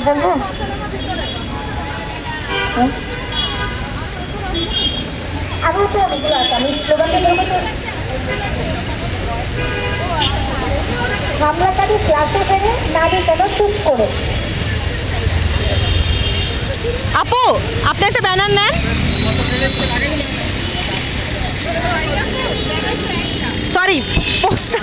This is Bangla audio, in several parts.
হ্যাঁ? কিছু বলব আমি হামলাকারী ক্লাসে ফেলে নারী কেন চুপ করে? আপু, আপনি একটা ব্যানার নেন। সরি পোস্টার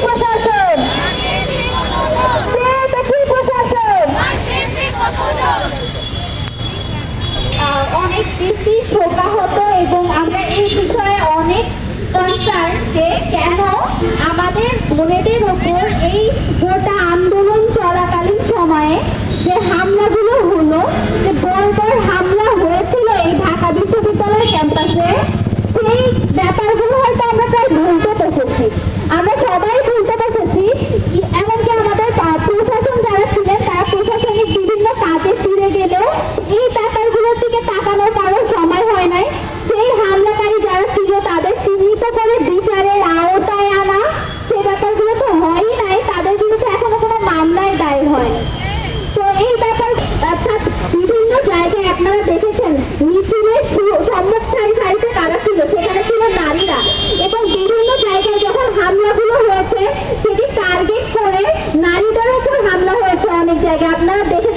প্রশাসন। অনেক বেশি শোকাহত এবং আমরা এই বিষয়ে অনেক কনসার্ন যে কেন আমাদের বোনেদের ওপর এই গোটা খুব Deus,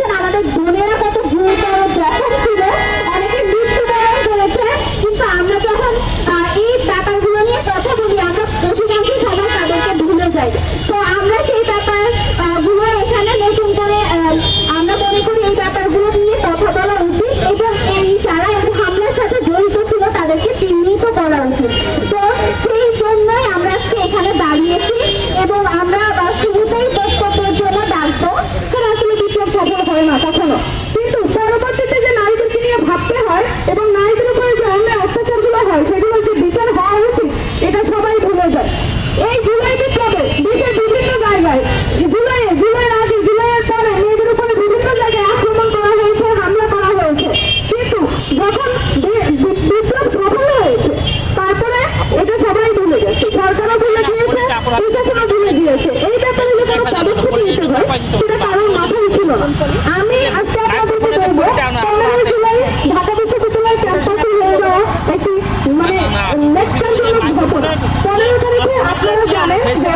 আপনারা জানেন যে